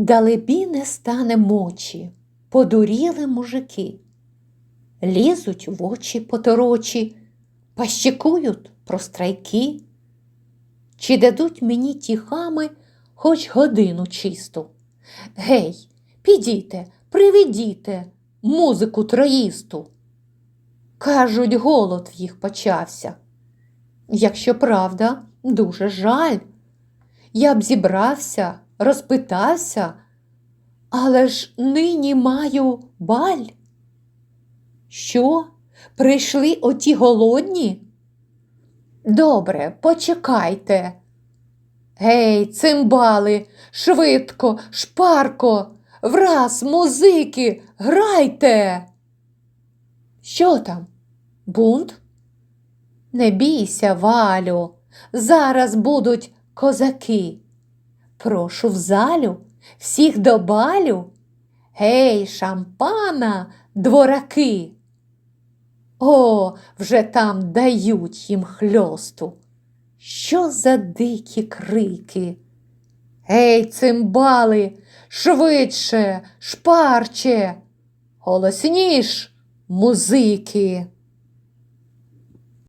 Далебі не стане мочі, подуріли мужики. Лізуть в очі поторочі, пащикують про страйки. Чи дадуть мені ті хами хоч годину чисту? Гей, підійте, приведіте музику троїсту. Кажуть, голод в їх почався. Якщо правда, дуже жаль. Я б зібрався, розпитався, але ж нині маю баль. Що? Прийшли оті голодні? Добре, почекайте. Гей, цимбали, швидко, шпарко, враз, музики, грайте. Що там? Бунт? Не бійся, Валю, зараз будуть козаки. Прошу в залю, всіх до балю. Гей, шампана, двораки. О, вже там дають їм хльосту. Що за дикі крики? Гей, цимбали, швидше, шпарче, голосніш, музики.